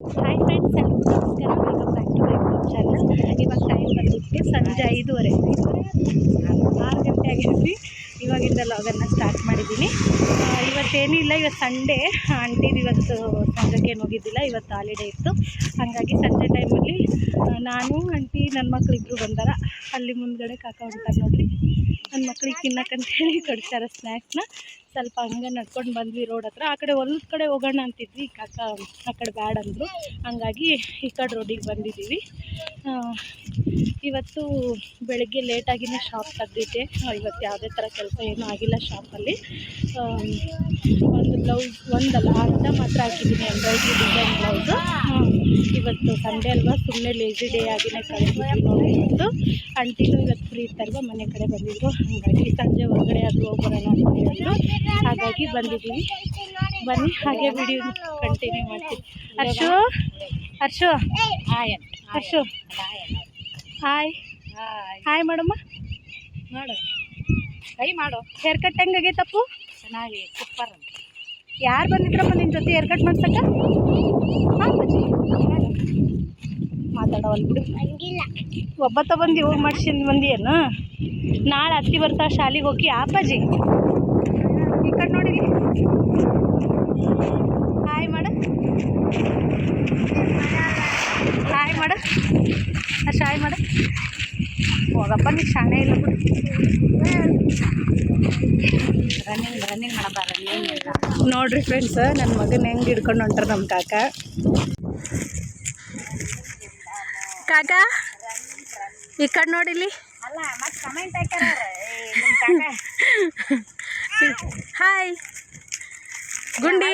Hi friends ಎಲ್ಲರಿಗೂ ನಮಸ್ಕಾರ. Welcome back to my YouTube channel ಇವಾಗ ಟೈಮ್ ಬಂದಿತ್ತು ಸಂಜೆ ಐದೂವರೆ. ಆರು ಗಂಟೆ ಆಗಿದ್ವಿ. ಇವಾಗಿಂದ ಲಾಗನ್ನು ಸ್ಟಾರ್ಟ್ ಮಾಡಿದ್ದೀನಿ. ಇವತ್ತೇನಿಲ್ಲ ಇವತ್ತು ಸಂಡೇ ಆಂಟಿದು ಇವತ್ತು ಸಂಜೆಗೆ ಏನು ಹೋಗಿದ್ದಿಲ್ಲ ಇವತ್ತು ಹಾಲಿಡೇ ಇತ್ತು. ಹಾಗಾಗಿ ಸಂಜೆ ಟೈಮಲ್ಲಿ ನಾನು ಆಂಟಿ ನನ್ನ ಮಕ್ಕಳಿಬ್ರು ಬಂದಾರ. ಅಲ್ಲಿ ಮುಂದ್ಗಡೆ ಕಾಕ ಹೊಂಟಾರ ನೋಡ್ರಿ. ನನ್ನ ಮಕ್ಳಿಗೆ ತಿನ್ನಕ್ಕಂತ ಹೇಳಿ ಕೊಡ್ತಾರೆ ಸ್ನ್ಯಾಕ್ಸ್ನ ಸ್ವಲ್ಪ ಹಂಗೆ ನಡ್ಕೊಂಡು ಬಂದ್ವಿ ರೋಡ್ ಹತ್ರ. ಆ ಕಡೆ ಹೊಲದ ಕಡೆ ಹೋಗೋಣ ಅಂತಿದ್ವಿ. ಕಾಕ ಆ ಕಡೆ ಬ್ಯಾಡ ಅಂದರು. ಹಂಗಾಗಿ ಈ ಕಡೆ ರೋಡಿಗೆ ಬಂದಿದ್ದೀವಿ. ಇವತ್ತು ಬೆಳಗ್ಗೆ ಲೇಟಾಗಿನೇ ಶಾಪ್ ತೆಗ್ದಿದ್ದೆ. ಇವತ್ತು ಯಾವುದೇ ಥರ ಕೆಲಸ ಏನೂ ಆಗಿಲ್ಲ ಶಾಪಲ್ಲಿ ಒಂದು ಬ್ಲೌಸ್ ಒಂದಲ್ಲ, ಅರ್ಧ ಮಾತ್ರ ಹಾಕಿದ್ದೀನಿ ಎಂಬ್ರಾಯ್ಡ್ರಿ ಡಿಸೈನ್ ಬ್ಲೌಸು ಇವತ್ತು ಸಂಡೆ ಅಲ್ವಾ ಸುಮ್ಮನೆ ಲೇಜಿ ಡೇ ಆಗಿನೇ ಕಳಿಸಿದ್ವಿ ನೋಡಿ ಇವತ್ತು. ಆಂಟಿನೂ ಇವತ್ತು ಫ್ರೀ ಇರ್ತಾರಲ್ವ ಮನೆ ಕಡೆ ಬಂದಿದ್ರು. ಹಾಗಾಗಿ ಸಂಜೆ ಹೊರಗಡೆ ಆದರೂ ಹೋಗೋಣ ಅಂತ ಹೇಳಿದ್ರು. ಹಾಗಾಗಿ ಬಂದಿದ್ದೀವಿ. ಬನ್ನಿ ಹಾಗೆ ವಿಡಿಯೋ ಕಂಟಿನ್ಯೂ ಮಾಡ್ತೀವಿ Harshu? Harshu? Hi Harshu? Hi hi ಮಾಡಮ್ಮ ಮಾಡು. ಕೈ ಮಾಡು. ಹೇರ್ ಕಟ್ ಹೆಂಗಾಗೈತಪ್ಪು? ಚೆನ್ನಾಗಿ ಸೂಪರ್ ಯಾರು ಬಂದಿದ್ರಪ್ಪ ನಿನ್ನ ಜೊತೆ ಹೇರ್ ಕಟ್ ಮಾಡ್ಸಕ್ಕ? ಹಾಂ ಬಜ್ಜಿ ಮಾತಾಡವಲ್ ಬಿಡು. ಒಬ್ಬತ್ತ ಬಂದು ಹೋಗಿ ಮಾಡ್ಸಿಂದು ಏನು ನಾಳೆ ಅತ್ತಿ ಬರ್ತಾ ಶಾಲೆಗೆ ಹೋಗಿ ಆಪಾಜಿ ಈ ಕಡೆ ನೋಡಿ. ಹಾಯ್ ಮಾಡ ಹಾಯ್ ಮಾಡ ಅಷ್ಟು ಹಾಯ್ ಮಾಡು ಹೋಗಪ್ಪ ನೀ ಶಾಣೆ ಇಲ್ಲ ಬಿಡು. ರನ್ನಿಂಗ್ ರನ್ನಿಂಗ್ ಮಾಡಬಾರ ನೋಡ್ರಿ ಫ್ರೆಂಡ್ಸ್ ನನ್ನ ಮಗನ ಹೆಂಗೆ ಹಿಡ್ಕೊಂಡು ಹೊಂಟ್ರ ನಮ್ಮ ಕಾಕ. ಕಾಕ ಈ ಕಡೆ ನೋಡಿಲಿ ಹಾಯ್ ಗುಂಡಿ.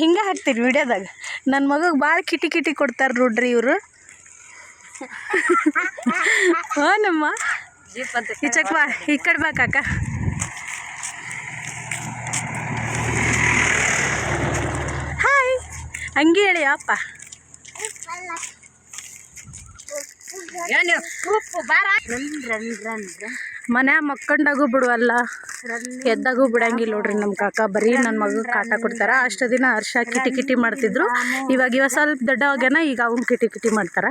ಹಿಂಗೆ ಹಾಕ್ತೀರಿ ವಿಡಿಯೋದಾಗ. ನನ್ನ ಮಗಗೆ ಭಾಳ ಕಿಟಿ ಕಿಟಿ ಕೊಡ್ತಾರೆ ನೋಡ್ರಿ ಇವರು. ಹ್ಞೂ ನಮ್ಮ. ಈ ಚಕ್ ಬಾ ಈ ಕಡೆ ಬಾ ಕಾಕ ಹಾಯ್ ಹಂಗೆ ಹೇಳಿ ಅಪ್ಪ ಮನೆ ಮಕ್ಕಂಡಾಗೂ ಬಿಡುವಲ್ಲ ಎದ್ದಾಗೂ ಬಿಡಂಗಿಲ್ಲ ನೋಡ್ರಿ ನಮ್ಮ ಕಾಕ ಬರೀ ನನ್ನ ಮಗ ಕಾಟ ಕೊಡ್ತಾರ ಅಷ್ಟು ದಿನ ಹರ್ಷ ಕಿಟಿ ಕಿಟಿ ಮಾಡ್ತಿದ್ರು ಇವಾಗ ಇವಾಗ ಸ್ವಲ್ಪ ದೊಡ್ಡ ಈಗ ಅವನ್ ಕಿಟಿ ಕಿಟಿ ಮಾಡ್ತಾರ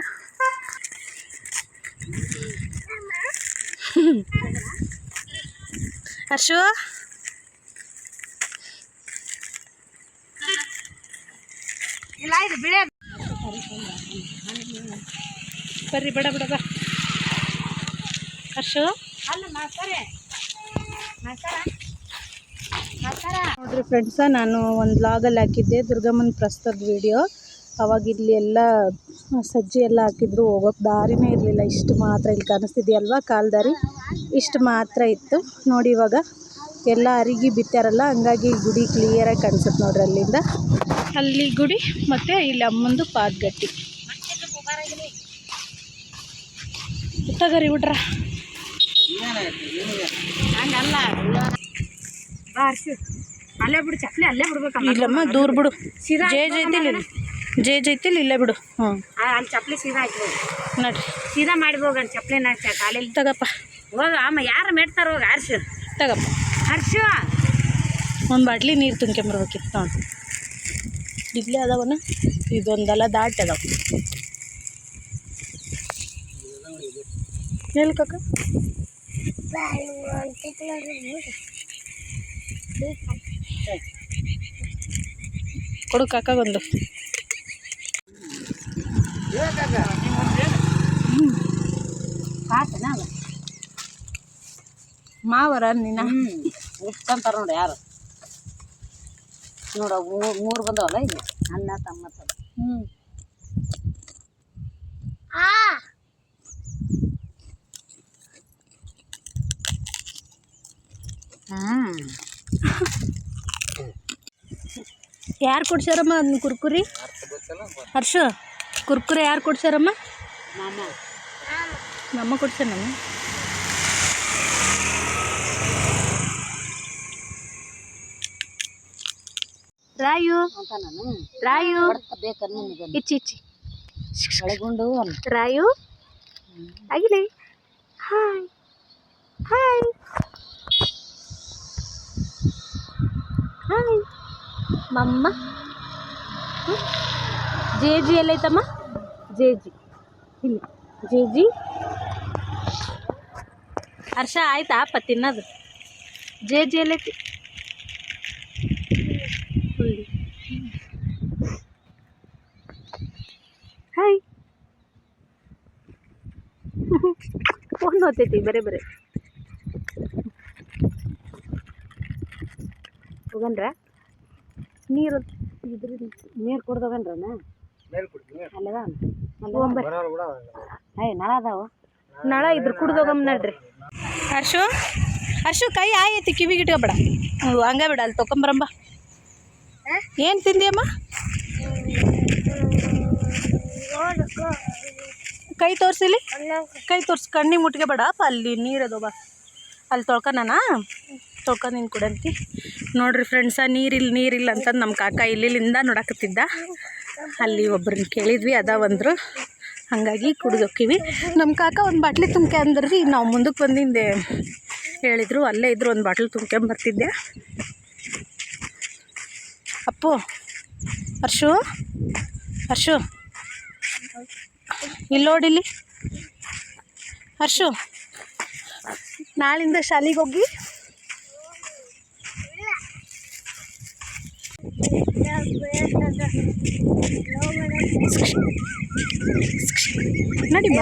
ಹರ್ಷು ಇಲ್ಲ ಇದು ಬಿಳೆ ಬರ್ರಿ ಬಡ ಹರ್ಷು? ಅಲ್ಲ ಮಾಸ್ತಾರೆ ನೋಡ್ರಿ ಫ್ರೆಂಡ್ಸ ನಾನು ಒಂದು ಲಾಗಲ್ಲಿ ಹಾಕಿದ್ದೆ ದುರ್ಗಮ್ಮನ ಪ್ರಸ್ತದ ವಿಡಿಯೋ ಅವಾಗ ಇಲ್ಲಿ ಎಲ್ಲ ಸಜ್ಜಿ ಎಲ್ಲ ಹಾಕಿದ್ರು. ಹೋಗೋಕೆ ದಾರಿನೇ ಇರಲಿಲ್ಲ. ಇಷ್ಟು ಮಾತ್ರ ಇಲ್ಲಿ ಕಾಣಿಸ್ತಿದೆಯಲ್ವಾ ಕಾಲ್ದಾರಿ? ಇಷ್ಟು ಮಾತ್ರ ಇತ್ತು. ನೋಡಿ ಇವಾಗ. ಎಲ್ಲ ಅರಿಗಿ ಬಿತ್ತಾರಲ್ಲ ಹಂಗಾಗಿ ಗುಡಿ ಕ್ಲಿಯರಾಗಿ ಕಾಣಿಸುತ್ತೆ ನೋಡ್ರಿ ಅಲ್ಲಿಂದ. ಅಲ್ಲಿ ಗುಡಿ ಮತ್ತು ಇಲ್ಲಿ ಅಮ್ಮಂದು ಪಾದಗಟ್ಟಿ. ತಗರಿ ಬಿಡ್ರ. ಅಲ್ಲೇ ಬಿಡು ಚಪ್ಲಿ ಅಲ್ಲೇ ಬಿಡ್ಬೇಕು ಇಲ್ಲಮ್ಮ ದೂರ ಬಿಡು. ಸೀದಾ ಜೇ ಜೈತಿಲ್ ಇಲ್ಲಿ. ಜೇ ಜೈತಿಲ್ ಇಲ್ಲೇ ಬಿಡು. ಹ್ಞೂ ಆ, ಅಲ್ಲಿ ಚಪ್ಲಿ ಸೀದಾ ಆಯ್ತು ನೋಡಿ ಸೀದಾ ಮಾಡಿ ಅಲ್ಲಿ ಚಪ್ಲಿ ನಾಟ್ ಕಾಲೆಲ್ಲಿ ತಗಪ್ಪ. ಹೋಗ ಅಮ್ಮ. ಯಾರು ಮೇಡ್ತಾರ ಹೋಗ ಆರ್ಸಿ. ತಗಪ್ಪ. ಹರ್ಷು. ಒಂದು ಬಾಟ್ಲಿ ನೀರು ತುಂಬ್ಕೊಂಬರ್ಬೇಕಿತ್ತು ನೋಡಿ. ಇಲ್ಲೇ ಅದಾವನ? ಇದೊಂದೆಲ್ಲ ದಾಟ್ ಅದಾವ. ಕೊಡು ಕಾಕ ಕೊಡು ಕಾಕಾಗೊಂದು ಸಾಕನ ಮಾವರ ನಿನ್ನ ಹ್ಞೂ ಇಷ್ಟಂತಾರ ನೋಡಿ ಯಾರು ನೋಡ ಮೂರು ಬಂದವಲ್ಲ ಇಲ್ಲಿ ಅನ್ನ ತಮ್ಮ ತಮ್ಮ ಹ್ಞೂ ಹ್ಞೂ ಯಾರು ಕೊಡ್ಸ್ಯಾರಮ್ಮ ಅದನ್ನ ಕುರ್ಕುರಿ ಹರ್ಷ ಕುರ್ಕುರಿ ಯಾರು ಕೊಡ್ಸ್ಯಾರಮ್ಮ ಮಾಮ ನಮ್ಮ ಕೊಡ್ಸ್ಯಾನಮ್ಮ ರಾಯು. ರಾಯು. ಇಚ್ಚಿ ಇಚ್ಚಿ. ಒಳಗೊಂಡು ರಾಯು. ಆಗಿಲಿ. ಹಾಯ್. ಹಾಯ್. ಹಾಯ್. ಮಮ್ಮ. ಜೆ ಜಿ ಎಲ್ಲೈತಮ್ಮ? ಜೆ ಜಿ ಇಲ್ಲಿ. ಜೆ ಜಿ ಹರ್ಷ ಆಯ್ತಾ ಅಪ್ಪ ತಿನ್ನೋದು? ಜೆ ಜಿ ಎಲ್ಲೈತಿ ಇಲ್ಲಿ. ಹಾಯ್ ಫೋನ್ ಓದ್ತೈತಿ ಬರೇ ಬರೇ ಹೋಗನ್ರ ನೀರು ಇದ್ರ ನೀರು ಕುಡ್ದೋಗನ್ರನ ಅಲ್ಲದ ಅಯ್ಯ ನಳ ಅದಾವ ನಳ ಇದ್ರ ಕುಡ್ದೋಗಮ್ ನಡ್ರಿ ಹರ್ಷು ಹರ್ಷು ಕೈ ಆಯ್ತಿ ಕಿವಿಗೆ ಇಟ್ಕೊಬೇಡ ಹ್ಞೂ ಹಂಗ ಬಿಡ ಅಲ್ಲಿ ತೊಕೊಂಬರಂಬ ಏನು ತಿಂದಿಯಮ್ಮ ಕೈ ತೋರಿಸಿಲಿ? ಕೈ ತೋರ್ಸಿ. ಕಣ್ಣಿಗೆ ಮುಟ್ಗೆ ಬೇಡ. ಅಲ್ಲಿ ನೀರದು ಬಾ. ಅಲ್ಲಿ ತೊಳ್ಕೊನಾನ ತೊಳ್ಕೊ ನಿನ್ ಕೊಡಂತಿ ನೋಡ್ರಿ ಫ್ರೆಂಡ್ಸ ನೀರಿಲ್ಲ ನೀರಿಲ್ಲ ಅಂತಂದು ನಮ್ಮ ಕಾಕ ಇಲ್ಲಿಂದ ನೋಡಕತ್ತಿದ್ದ. ಅಲ್ಲಿ ಒಬ್ರನ್ನ ಕೇಳಿದ್ವಿ ಅದ ಒಂದ್ರು ಹಾಗಾಗಿ ಕುಡಿದೋಕ್ಕಿವಿ. ನಮ್ಮ ಕಾಕ ಒಂದು ಬಾಟ್ಲಿ ತುಂಬ್ಕೆ ರೀ ನಾವು ಮುಂದಕ್ಕೆ ಬಂದಿಂದೆ ಹೇಳಿದ್ರು. ಅಲ್ಲೇ ಇದ್ರು ಒಂದು ಬಾಟ್ಲಿ ತುಂಬ್ಕೊಂಬರ್ತಿದ್ದೆ ಅಪ್ಪು ಹರ್ಷು ಹರ್ಷು. ಇಲ್ಲಿ ನೋಡಿಲ್ಲಿ ಹರ್ಷು, ನಾಳಿಂದ ಶಾಲೆಗೆ ಹೋಗಿ? ನಡಿಮ್ಮ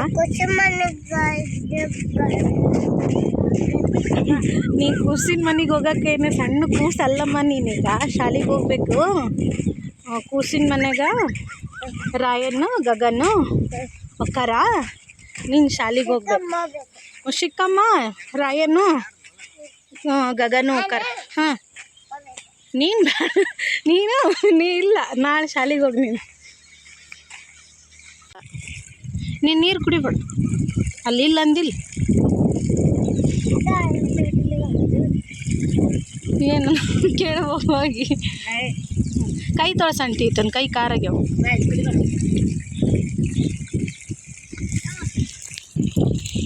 ನೀ ಕೂಸಿನ ಮನೆಗೆ ಹೋಗಕ್ಕೆ ಏನು ಸಣ್ಣ ಕೂಸಲ್ಲಮ್ಮ ನೀನೀಗ? ಶಾಲೆಗೆ ಹೋಗ್ಬೇಕು. ಕೂಸಿನ ಮನೆಗ ರಾಯನ್ನು ಗಗನ್ನು ಕರ ನೀನು ಶಾಲೆಗೆ ಹೋಗ್ಬೇಕು. ಶಿಕ್ಕಮ್ಮ ರಾಯನ್ನು ಆ, ಗಗನು ಒಕ್ಕಾರ ಹಾಂ. ನೀನು ನೀನು ನೀ ಇಲ್ಲ. ನಾಳೆ ಶಾಲೆಗೆ ಹೋಗಿ ನೀನು. ನೀನು ನೀರು ಕುಡಿಬೇಡ. ಅಲ್ಲಿ ಇಲ್ಲ ಅಂದಿಲ್ಲ. ಏನು? ಕೇಳಬಹುದು ಹೋಗಿ. ಕೈ ತೊಳ್ಸಂಟಿ ಇತ್ತು ಕೈ ಕಾರಾಗ್ಯಾವ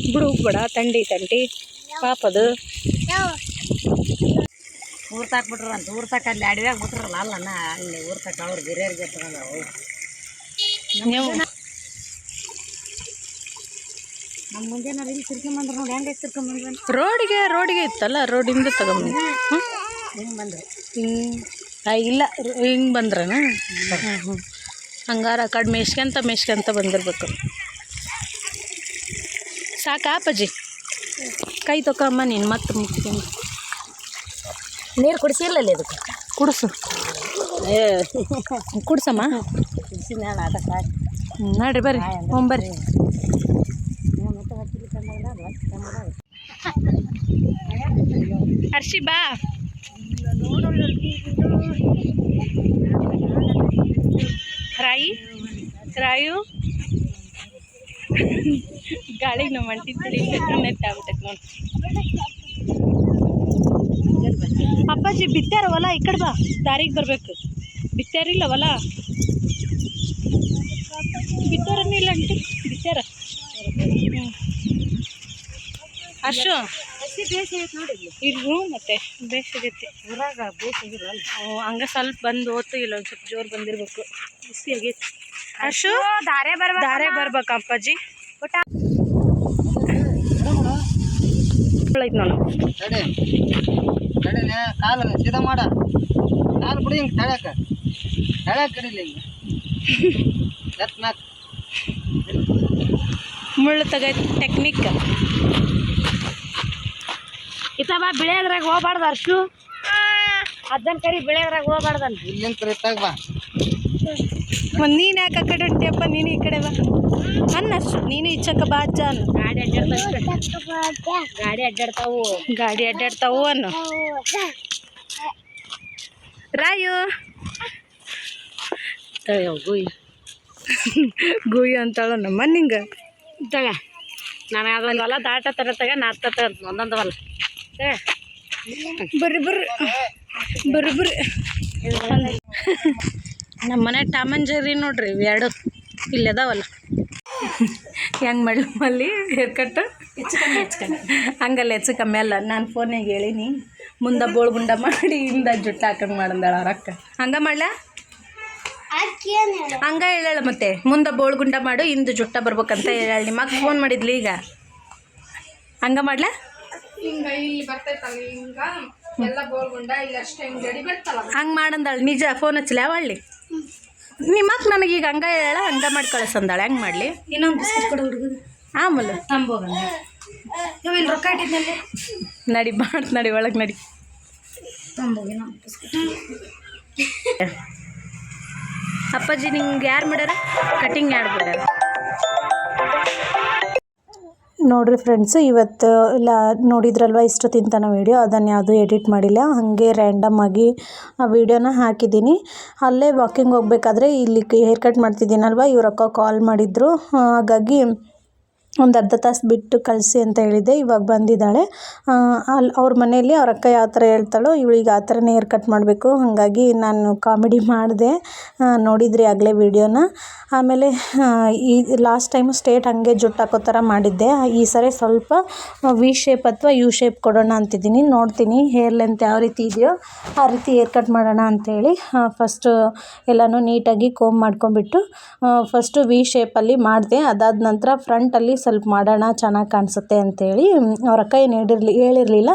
ಬಿಡು ಬಿಡ ತಂಡಿ ತಂಟಿ. ಪಾಪದು. ಊರ್ ತಾಕ್ ಬಿಟ್ರ ಅಂತ ಊರ್ ತಾಕ ಅಲ್ಲಿ ಅಡವ್ಯಾಗ ಬಿಟ್ರಲ್ಲ ಅಲ್ಲನ ಅಲ್ಲಿ ಊರ್ ತಾಕ ಅವ್ರು ಹಿರಿಯರಿಗೆ ತಗೊಂಡವು ನೀವು ನಮ್ಮ ಮುಂದೆ ನಾವು ಇಲ್ಲಿ ತಿರ್ಕೊಂಬಂದ್ರ ನೋಡಿ ಹೆಂಗೆ ತಿರ್ಕೊಂಬಂದ್ವಿ ರೋಡಿಗೆ ರೋಡಿಗೆ ಇತ್ತಲ್ಲ ರೋಡಿಂದ ತಗೊಂಬಂದು ಹ್ಞೂ ಹಿಂಗೆ ಬಂದ್ರು. ಹಿಂಗೆ ಇಲ್ಲ ಹಿಂಗೆ ಬಂದ್ರನ? ಹ್ಞೂ ಹ್ಞೂ ಹಂಗಾರ ಆ ಕಡೆ ಮೇಷ್ಕಂತ ಮೇಷ್ಕಂತ ಬಂದಿರ್ಬೇಕು. ಸಾಕಾ ಅಪ್ಪಾಜಿ? ಕೈ ತೊಕಮ್ಮ ನೀನು ಮತ್ತೆ ಮುಗ್ತೀನಿ ನೀರು ಕುಡಿಸಿಲ್ಲ ಅಲ್ಲಿ ಅದಕ್ಕೆ? ಕುಡಿಸು. ಏ. ಕುಡ್ಸಮ್ಮ? ಕುಡಿಸಿ ನಾನು ಆಟ ಸಾಕು. ನಡ್ರಿ ಬರ್ರಿ. ಹ್ಞೂ ಬರ್ರಿ. ಹರ್ಷಿ ಬಾ. ರಾಯಿ? ರಾಯು? ಗಾಳಿಗೆ ನಮ್ಮ ಅಂಟಿ ತಿಳಿ ನೆಟ್ ಆಗ್ಬಿಟ್ಟೈತೆ ನೋಡಿ. ಅಪ್ಪಾಜಿ, ಬಿತ್ತಾರ ಹೊಲ ಈ ಕಡೆ ಬಾ, ದಾರಿಗೆ ಬರಬೇಕು. ಬಿತ್ತಾರಿಲ್ಲ ಹೊಲ? ಬಿತ್ತಾರನೂ ಇಲ್ಲ ಅಂಟಿ, ಬಿತ್ತಾರ? ಹ್ಞೂ ಐತೆ ಇರು ಮತ್ತೆ ಬೇಸಿಗೈತಿ ಊರಾಗ ಬೇಸಿಗಿಲ್ಲ ಹಂಗ ಸ್ವಲ್ಪ ಬಂದು ಓದ್ತು ಇಲ್ಲ ಒಂದು ಸ್ವಲ್ಪ ಜೋರು ಬಂದಿರ್ಬೇಕು. ಬಿಸಿ ಆಗೈತಿ. ಅಶು ದಾರೆ ಬರ್ಬೇಕು ದಾರೆ ಬರ್ಬೇಕು ಅಪ್ಪಾಜಿ? ಐತ್ ನೋಡು. ನಾನು ಕಾಲು ಸೀದಾ ಮಾಡ. ಕಾಲು ಬಿಡಿ ಹಿಂಗೆ ತಳ್ಯಾಕ. ತಳ್ಯಾಕ ಕಡಿಲಿ ಹಿಂಗೆ. ಎತ್ ನಾಕ್. ಮುಳ್ಳು ತಗೈತಿ ಟೆಕ್ನಿಕ್ ಇತ್ತ ಬಾ ಬಿಳಿಯಾದ್ರಾಗ ಹೋಗ್ಬಾರ್ದು ಅರ್ಶು. ಅಜ್ಜನ ಕರಿ ಬಿಳಿಯಾದ್ರಾಗ ಹೋಗ್ಬಾರ್ದನ್. ಇಲ್ಲಿನ ಕರಿತಾಗ ಬಾ. ಮತ್ತು ನೀನು ಯಾಕೆ ಆ ಕಡೆ ಹೊಂಟಿಯಪ್ಪ? ನೀನು ಈ ಕಡೆ ಬಾ. ಅನ್ನ ಅಷ್ಟು ನೀನು ಇಚ್ಚಕ್ಕ ಬಾ ಅಜ್ಜ ಅನ್ನು. ಗಾಡಿ ಅಡ್ಡಾಡ್ತಾವ ಗಾಡಿ ಅಡ್ಡಾಡ್ತಾವು. ಗಾಡಿ ಅಡ್ಡಾಡ್ತಾವು ಅನ್ನು. ರಾಯು. ಗುಯ್. ಗುಯ್ ಅಂತಾಳ ನಮ್ಮ ನಿಂಗೆ? ತಗ. ನಾನು ಅದೊಂದು ಹೊಲ ದಾಟ ತರ ತಗ ನಾ ಹತ್ತ ತರ ಒಂದೊಂದು ಹೊಲ. ಬರ್ರಿ ಬರ್ರಿ. ಬರ್ರಿ ಬರ್ರಿ. ನಮ್ಮ ಮನೆ ಟಾಮಂಜರಿ ನೋಡ್ರಿ ಇವ್ ಎರಡು ಇಲ್ಲಿ ಅದಾವಲ್ಲ. ಹೆಂಗೆ ಮಲ್ಲಿ? ಹೇರ್ ಕಟ್ ಹೆಚ್ಚು ಕಮ್ಮಿ ಹಂಗಲ್ಲ ಹೆಚ್ಚು ಕಮ್ಮಿ ಅಲ್ಲ. ನಾನು ಫೋನಿಗೆ ಹೇಳಿನಿ. ಮುಂದೆ ಬೋಳು ಗುಂಡ ಮಾಡಿ ಹಿಂದೆ ಜುಟ್ಟು ಹಾಕಂಗೆ ಮಾಡಂದಾಳ ರೊಕ್ಕ ಹಂಗೆ ಮಾಡ್ಲ? ಹಂಗ ಹೇಳ ಮತ್ತೆ. ಮುಂದೆ ಬೋಳು ಗುಂಡ ಮಾಡು ಹಿಂದೆ ಜುಟ್ಟ ಬರ್ಬೇಕಂತ ಹೇಳಿ ನಿಮ್ಮ ಫೋನ್ ಮಾಡಿದ್ಲಿ ಈಗ. ಹಂಗ ಮಾಡ್ಲಾ? ಹಂಗೆ ಮಾಡಂದಾಳ ನಿಜ ಫೋನ್ ಹಚ್ಚಲ ಅವಳ್ಳಿ ನಿಮ್ಮ ಅಕ್ಕ ನನಗೆ ಈಗ ಹಂಗ ಹೇಳ ಹಂಗ ಮಾಡಿ ಕಳಿಸಂದಾಳೆ ಹೆಂಗೆ ಮಾಡಲಿ? ಇನ್ನೊಂದು ಬಿಸ್ಕಿಟ್ ಕೊಡು ಹುಡುಗ ಆಮೇಲೆ ತಂಬೋಗಂದ ಇವ್ ಇಲ್ಲಿ ರೊಕ್ಕ ಇಟ್ಟಿದ್ನಲ್ಲಿ. ನಡಿ ಮಾಡ್ತ ನಡಿ ಒಳಗೆ ನಡಿ. ತಂಬೋಗಿ ಇನ್ನೊಂದು ಬಿಸ್ಕಿಟ್. ಅಪ್ಪಾಜಿ ನಿಂಗೆ ಯಾರು ಮಾಡ್ಯಾರ? ಕಟಿಂಗ್ ಯಾರು ಮಾಡ್ಯಾರ? ನೋಡ್ರಿ ಫ್ರೆಂಡ್ಸ್ ಇವತ್ತು ಇಲ್ಲ ನೋಡಿದ್ರಲ್ವ ಇಷ್ಟು ತಿಂತಾನ ವೀಡಿಯೋ ಅದನ್ನು ಯಾವುದೂ ಎಡಿಟ್ ಮಾಡಿಲ್ಲ. ಹಾಗೆ ರ್ಯಾಂಡಮ್ ಆಗಿ ಆ ವೀಡಿಯೋನ ಹಾಕಿದ್ದೀನಿ. ಅಲ್ಲೇ ವಾಕಿಂಗ್ ಹೋಗ್ಬೇಕಾದ್ರೆ ಇಲ್ಲಿ ಹೇರ್ ಕಟ್ ಮಾಡ್ತಿದ್ದೀನಲ್ವ ಇವ್ರಕ್ಕ ಕಾಲ್ ಮಾಡಿದ್ರು. ಹಾಗಾಗಿ ಒಂದು ಅರ್ಧ ತಾಸು ಬಿಟ್ಟು ಕಳಿಸಿ ಅಂತ ಹೇಳಿದ್ದೆ, ಇವಾಗ ಬಂದಿದ್ದಾಳೆ. ಅಲ್ಲಿ ಅವ್ರ ಮನೆಯಲ್ಲಿ ಅವ್ರ ಅಕ್ಕ ಯಾವ ಥರ ಹೇಳ್ತಾಳೋ, ಇವಳಿಗೆ ಆ ಥರನೇ ಹೇರ್ ಕಟ್ ಮಾಡಬೇಕು. ಹಾಗಾಗಿ ನಾನು ಕಾಮಿಡಿ ಮಾಡಿದೆ. ನೋಡಿದ್ರಿ ಆಗಲೇ ವಿಡಿಯೋನ. ಆಮೇಲೆ ಈ ಲಾಸ್ಟ್ ಟೈಮು ಸ್ಟೇಟ್ ಹಾಗೆ ಜುಟ್ಟು ಹಾಕೋ ಥರ ಮಾಡಿದ್ದೆ. ಈ ಸರಿ ಸ್ವಲ್ಪ ವಿ ಶೇಪ್ ಅಥವಾ ಯು ಶೇಪ್ ಕೊಡೋಣ ಅಂತಿದ್ದೀನಿ. ನೋಡ್ತೀನಿ ಹೇರ್ ಲೆಂತ್ ಯಾವ ರೀತಿ ಇದೆಯೋ ಆ ರೀತಿ ಹೇರ್ ಕಟ್ ಮಾಡೋಣ ಅಂಥೇಳಿ ಫಸ್ಟು ಎಲ್ಲನೂ ನೀಟಾಗಿ ಕೋಮ್ ಮಾಡ್ಕೊಂಬಿಟ್ಟು ಫಸ್ಟು ವಿ ಶೇಪಲ್ಲಿ ಮಾಡಿದೆ. ಅದಾದ ನಂತರ ಫ್ರಂಟಲ್ಲಿ ಸ್ವಲ್ಪ ಮಾಡೋಣ, ಚೆನ್ನಾಗಿ ಕಾಣಿಸುತ್ತೆ ಅಂತೇಳಿ ಅವ್ರ ಅಕ್ಕ ಏನು ಹೇಳಿರ್ಲಿ, ಹೇಳಿರಲಿಲ್ಲ.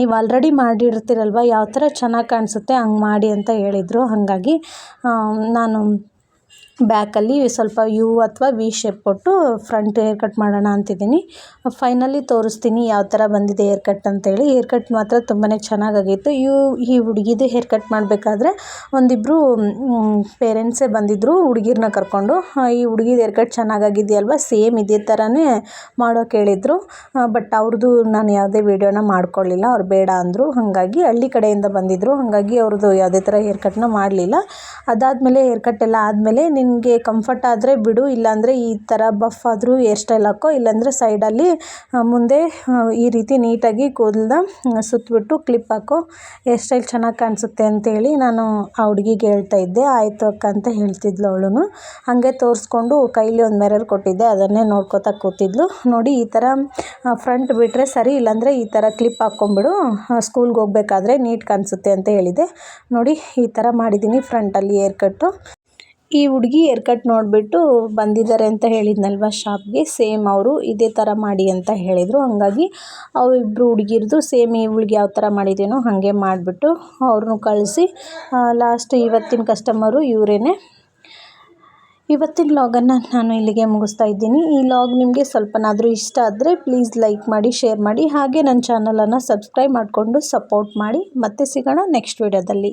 ನೀವು ಆಲ್ರೆಡಿ ಮಾಡಿರ್ತೀರಲ್ವ? ಯಾವ ಥರ ಚೆನ್ನಾಗಿ ಕಾಣಿಸುತ್ತೆ ಹಂಗೆ ಮಾಡಿ ಅಂತ ಹೇಳಿದರು. ಹಾಗಾಗಿ ನಾನು ಬ್ಯಾಕಲ್ಲಿ ಸ್ವಲ್ಪ ಯು ಅಥವಾ ವಿ ಶೇಪ್ ಕೊಟ್ಟು ಫ್ರಂಟ್ ಹೇರ್ ಕಟ್ ಮಾಡೋಣ ಅಂತಿದ್ದೀನಿ. ಫೈನಲಿ ತೋರಿಸ್ತೀನಿ ಯಾವ ಥರ ಬಂದಿದೆ ಹೇರ್ ಕಟ್ ಅಂತೇಳಿ. ಹೇರ್ ಕಟ್ ಮಾತ್ರ ತುಂಬಾ ಚೆನ್ನಾಗಾಗಿತ್ತು ಇವು ಈ ಹುಡುಗಿದು ಹೇರ್ ಕಟ್ ಮಾಡಬೇಕಾದ್ರೆ ಒಂದಿಬ್ಬರು ಪೇರೆಂಟ್ಸೇ ಬಂದಿದ್ದರು ಹುಡುಗಿರನ್ನ ಕರ್ಕೊಂಡು. ಈ ಹುಡುಗಿದು ಹೇರ್ ಕಟ್ ಚೆನ್ನಾಗಾಗಿದೆಯಲ್ವ? ಸೇಮ್ ಇದೇ ಥರನೇ ಮಾಡೋಕೆ ಹೇಳಿದರು ಬಟ್ ಅವ್ರದ್ದು ನಾನು ಯಾವುದೇ ವೀಡಿಯೋನ ಮಾಡ್ಕೊಳ್ಳಿಲ್ಲ ಅವ್ರು ಬೇಡ ಅಂದರು. ಹಾಗಾಗಿ ಹಳ್ಳಿ ಕಡೆಯಿಂದ ಬಂದಿದ್ದರು ಹಾಗಾಗಿ ಅವ್ರದ್ದು ಯಾವುದೇ ಥರ ಹೇರ್ ಕಟ್ನ ಮಾಡಲಿಲ್ಲ. ಅದಾದಮೇಲೆ ಹೇರ್ ಕಟ್ ಎಲ್ಲ ಆದಮೇಲೆ ನಿನಗೆ ಕಂಫರ್ಟ್ ಆದರೆ ಬಿಡು, ಇಲ್ಲಾಂದರೆ ಈ ಥರ ಬಫ್ ಆದರೂ ಹೇರ್ ಸ್ಟೈಲ್ ಹಾಕೋ, ಇಲ್ಲಾಂದರೆ ಸೈಡಲ್ಲಿ ಮುಂದೆ ಈ ರೀತಿ ನೀಟಾಗಿ ಕೂದಲನ್ನ ಸುತ್ತಬಿಟ್ಟು ಕ್ಲಿಪ್ ಹಾಕೋ ಹೇರ್ ಸ್ಟೈಲ್ ಚೆನ್ನಾಗಿ ಕಾಣಿಸುತ್ತೆ ಅಂತೇಳಿ ನಾನು ಆ ಹುಡುಗಿಗೆ ಹೇಳ್ತಾ ಇದ್ದೆ. ಆಯಿತು ಅಕ್ಕ, ಅಂತ ಹೇಳ್ತಿದ್ಲು ಅವಳು ಹಾಗೆ ತೋರಿಸ್ಕೊಂಡು ಕೈಲಿ ಒಂದು ಮಿರರ್ ಕೊಟ್ಟಿದ್ದೆ, ಅದನ್ನೇ ನೋಡ್ಕೋತಾ ಕೂತಿದ್ಲು. ನೋಡಿ, ಈ ಥರ ಫ್ರಂಟ್ ಬಿಟ್ಟರೆ ಸರಿ, ಇಲ್ಲಾಂದರೆ ಈ ಥರ ಕ್ಲಿಪ್ ಹಾಕ್ಕೊಂಬಿಡು ಸ್ಕೂಲ್ಗೆ ಹೋಗ್ಬೇಕಾದ್ರೆ ನೀಟ್ ಕಾಣಿಸುತ್ತೆ ಅಂತ ಹೇಳಿದೆ. ನೋಡಿ, ಈ ಥರ ಮಾಡಿದ್ದೀನಿ ಫ್ರಂಟಲ್ಲಿ ಏರ್ ಕಟ್ಟು ಈ ಹುಡುಗಿ ಹೇರ್ ಕಟ್ ನೋಡಿಬಿಟ್ಟು ಬಂದಿದ್ದಾರೆ ಅಂತ ಹೇಳಿದ್ನಲ್ವ ಶಾಪ್ಗೆ. ಸೇಮ್ ಅವರು ಇದೇ ಥರ ಮಾಡಿ ಅಂತ ಹೇಳಿದರು. ಹಾಗಾಗಿ ಅವರಿಬ್ಬರು ಹುಡುಗಿರ್ದು ಸೇಮ್ ಇವಳಿಗೆ ಯಾವ ಥರ ಮಾಡಿದ್ದೀನೋ ಹಾಗೆ ಮಾಡಿಬಿಟ್ಟು ಅವ್ರನ್ನೂ ಕಳಿಸಿ ಲಾಸ್ಟ್ ಇವತ್ತಿನ ಕಸ್ಟಮರು ಇವರೇನೆ. ಇವತ್ತಿನ ಲಾಗನ್ನು ನಾನು ಇಲ್ಲಿಗೆ ಮುಗಿಸ್ತಾ ಇದ್ದೀನಿ. ಈ ಲಾಗ್ ನಿಮಗೆ ಸ್ವಲ್ಪನಾದರೂ ಇಷ್ಟ ಆದರೆ ಪ್ಲೀಸ್ ಲೈಕ್ ಮಾಡಿ ಶೇರ್ ಮಾಡಿ. ಹಾಗೆ ನನ್ನ ಚಾನಲನ್ನು ಸಬ್ಸ್ಕ್ರೈಬ್ ಮಾಡಿಕೊಂಡು ಸಪೋರ್ಟ್ ಮಾಡಿ. ಮತ್ತೆ ಸಿಗೋಣ ನೆಕ್ಸ್ಟ್ ವಿಡಿಯೋದಲ್ಲಿ